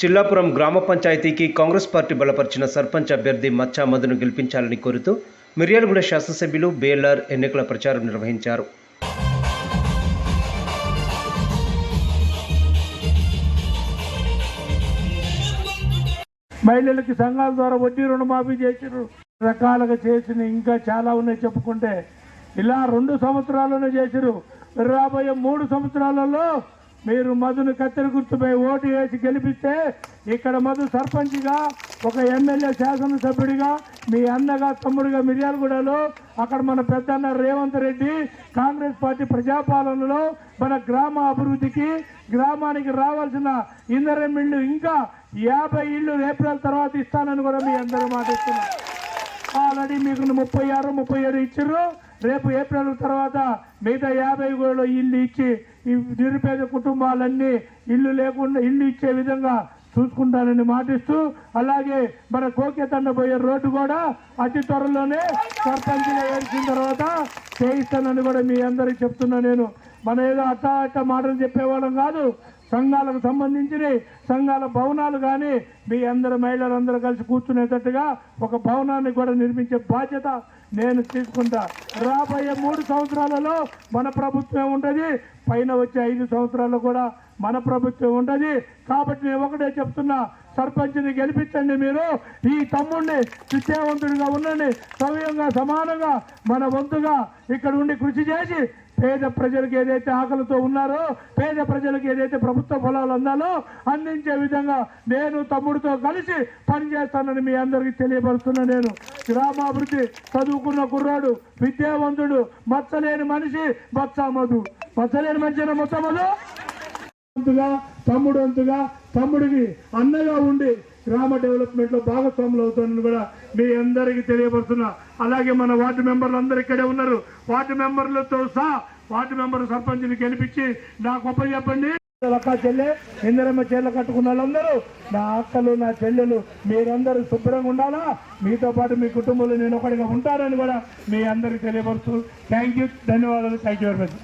చిల్లాపురం గ్రామ పంచాయతీకి కాంగ్రెస్ పార్టీ బలపరిచిన సర్పంచ్ అభ్యర్థి మచ్చా మధును గెలిపించాలని కోరుతూ మిర్యాలగూడ శాసనసభ్యులు బేలర్ ఎన్నికల ప్రచారం నిర్వహించారు. మహిళలకి సంఘాల ద్వారా వడ్డీ రుణమాఫీ చేసిర్రు రకాలుగా చేసిన ఇంకా చాలా ఉన్నాయి చెప్పుకుంటే. ఇలా రెండు సంవత్సరాలను చేసిరు. రాబోయే మూడు సంవత్సరాలలో మీరు మధును కత్తెర గుర్తుపై ఓటు వేసి గెలిపిస్తే ఇక్కడ మధు సర్పంచ్గా ఒక ఎమ్మెల్యే శాసనసభ్యుడిగా మీ అన్నగా తమ్ముడిగా మిర్యాలగూడలో అక్కడ మన పెద్దన్న రేవంత్ రెడ్డి కాంగ్రెస్ పార్టీ ప్రజాపాలనలో మన గ్రామ అభివృద్ధికి గ్రామానికి రావాల్సిన ఇందరం ఇళ్ళు ఇంకా యాభై ఇళ్ళు ఏప్రిల్ తర్వాత ఇస్తానని కూడా మీ అందరూ మాట ఇస్తున్నారు ఆల్రెడీ మీకు ముప్పై ఆరు ముప్పై ఏడు ఇచ్చారు రేపు ఏప్రిల్ తర్వాత మిగతా యాభై కూడా ఇల్లు ఇచ్చి ఈ నిరుపేద కుటుంబాలన్నీ ఇల్లు లేకుండా ఇల్లు ఇచ్చే విధంగా చూసుకుంటానని మాటిస్తూ అలాగే మన కోకేతండ పోయే రోడ్డు కూడా అతి త్వరలోనే సర్పంచ్గా వేసిన తర్వాత చేయిస్తానని కూడా మీ అందరికి చెప్తున్నా నేను. మన ఏదో అట్ట అట్ట మాటలు చెప్పేవాళ్ళం కాదు సంఘాలకు సంబంధించిన సంఘాల భవనాలు కానీ మీ అందరు మహిళలందరూ కలిసి కూర్చునేటట్టుగా ఒక భవనాన్ని కూడా నిర్మించే బాధ్యత నేను తీసుకుంటా. రాబోయే మూడు సంవత్సరాలలో మన ప్రభుత్వం ఉంటుంది పైన వచ్చే ఐదు సంవత్సరాల్లో కూడా మన ప్రభుత్వం ఉంటుంది. కాబట్టి నేను ఒకటే చెప్తున్నా సర్పంచ్ని గెలిపించండి మీరు ఈ తమ్ముడిని విద్యావంతుడిగా ఉండండి సవ్యంగా సమానంగా మన వంతుగా ఇక్కడ ఉండి కృషి చేసి పేద ప్రజలకు ఏదైతే ఆకలితో ఉన్నారో పేద ప్రజలకు ఏదైతే ప్రభుత్వ పొలాలు అందాలో అందించే విధంగా నేను తమ్ముడితో కలిసి పనిచేస్తానని మీ అందరికీ తెలియపరుస్తున్నా నేను. గ్రామాభివృద్ధి చదువుకున్న కుర్రాడు విద్యావంతుడు మచ్చలేని మనిషి మత్సామధు మచ్చలేని మనిషి మొత్తమధు వంతుగా తమ్ముడు వంతుగా తమ్ముడికి అన్నగా ఉండి గ్రామ డెవలప్మెంట్లో భాగస్వాములు అవుతానని కూడా మీ అందరికీ తెలియపరుస్తున్నా. అలాగే మన వార్డు మెంబర్లు అందరు ఇక్కడే ఉన్నారు. వార్డు మెంబర్లతో సహా వార్డు మెంబర్ సర్పంచ్ని గెలిపించి నా గొప్ప చెప్పండి. అక్క చెల్లె ఇందరమ్మ చెల్లె కట్టుకున్న వాళ్ళందరూ నా అక్కలు నా చెల్లెలు మీరందరూ శుభ్రంగా ఉండాలా? మీతో పాటు మీ కుటుంబంలో నేను ఒకటిగా ఉంటానని కూడా మీ అందరికీ తెలియపరుస్తూ థ్యాంక్ యూ ధన్యవాదాలు థ్యాంక్ యూ వెరీ మచ్